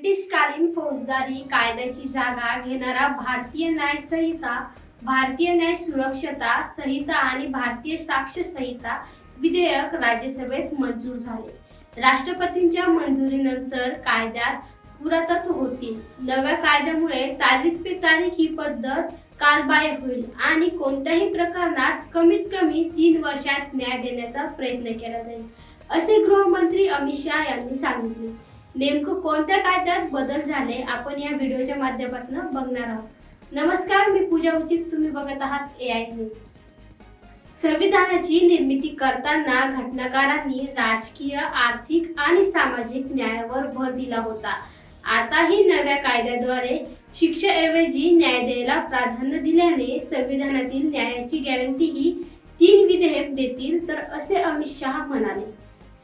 ब्रिटिशकालीन फौजदारी कायद्याची जागा घेणारा भारतीय न्याय संहिता भारतीय न्याय सुरक्षता संहिता आणि भारतीय साक्ष संहिता विधेयक राज्यसभेत मंजूर झाले. राष्ट्रपतींच्या मंजुरीनंतर कायद्यात पुरातत्व होतील नव्या कायद्यामुळे तारीख पे तारीख ही पद्धत कालबाह्य होईल आणि कोणत्याही प्रकरणात कमीत कमी तीन वर्षात न्याय देण्याचा प्रयत्न केला जाईल असे गृहमंत्री अमित शहा यांनी सांगितले. नेमकं कोणत्या कायद्यात बदल झाले आपण या व्हिडिओच्या माध्यमातून बघणार आहोत. नमस्कार मी पूजा उचित तुम्ही बघत आहात ए आय न्यूज संविधानाची निर्मिती करताना घटनाकारांनी राजकीय आर्थिक आणि सामाजिक न्यायावर भर दिला होता. आताही नव्या कायद्याद्वारे शिक्षेऐवजी न्याय द्यायला प्राधान्य दिल्याने संविधानातील न्यायाची गॅरंटी ही तीन विधेयक देतील तर असे अमित शहा म्हणाले.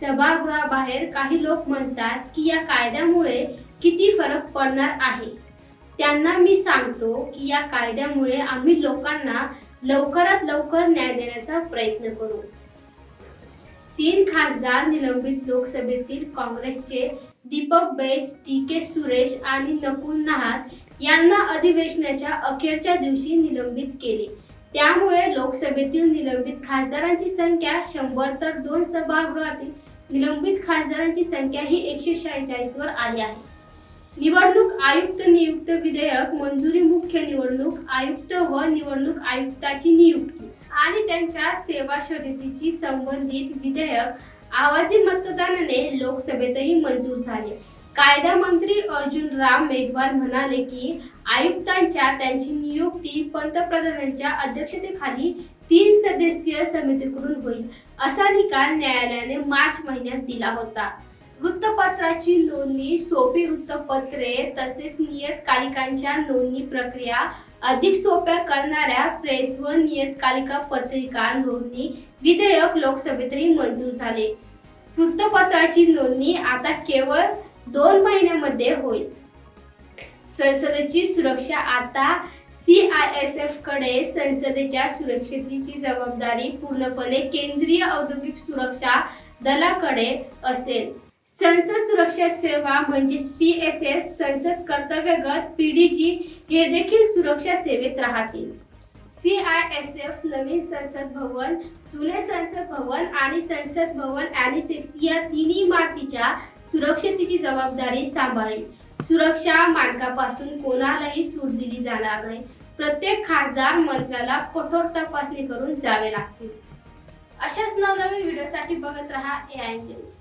सभागृहाबाहेर काही लोक म्हणतात की या कायद्यामुळे किती फरक पडणार आहे. त्यांना मी सांगतो की या कायद्यामुळे आम्ही लोकांना लवकरात लवकर न्याय देण्याचा प्रयत्न करू. तीन खासदार निलंबित लोकसभेतील काँग्रेसचे दीपक बैस टी के सुरेश आणि नकुल नाहार यांना अधिवेशनाच्या अखेरच्या दिवशी निलंबित केले. त्यामुळे लोकसभेतील निलंबित खासदारांची संख्या शंभर तर दोन सभागृहातील निलंबित खासदारांची संख्या ही एकशे शहाचाळीस वर आली आहे. निवडणूक आयुक्त नियुक्त विधेयक मंजुरी मुख्य निवडणूक आयुक्त व निवडणूक आयुक्ताची नियुक्ती आणि त्यांच्या सेवा शर्यतीची संबंधित विधेयक आवाजी मतदानाने लोकसभेतही मंजूर झाले. कायदा मंत्री अर्जुन राम मेघवाल म्हणाले की आयुक्तांच्या त्यांची नियुक्ती पंतप्रधानांच्या अध्यक्षतेखाली तीन सदस्यीय समितीकडून होईल असा निकाल न्यायालयाने मार्च महिन्यात दिला होता. वृत्तपत्राची नोंदणी सोपी वृत्तपत्रे तसेच नियतकालिकांच्या नोंदणी प्रक्रिया अधिक सोप्या करणाऱ्या प्रेस व नियतकालिका पत्रिका नोंदणी विधेयक लोकसभेतही मंजूर झाले. वृत्तपत्राची नोंदणी आता केवळ दोन महिन्यामध्ये होईल. संसदेची सुरक्षा आता सी आय एस एफकडे संसदेच्या सुरक्षेची जबाबदारी पूर्णपणे केंद्रीय औद्योगिक सुरक्षा दलाकडे असेल. संसद सुरक्षा सेवा म्हणजेच पी एस एस संसद कर्तव्यगत पीडीजी हे देखील सुरक्षा सेवेत राहतील. सी आय एस एफ नवीन संसद भवन जुने संसद भवन आणि संसद भवन अॅनिसेक्स या तिन्ही इमारतीच्या सुरक्षतेची जबाबदारी सांभाळेल. सुरक्षा मानकापासून कोणालाही सूट दिली जाणार नाही. प्रत्येक खासदार मंत्र्याला कठोर तपासणी करून जावे लागतील. अशाच नवनवीन व्हिडिओसाठी बघत रहा ए आय न्यूज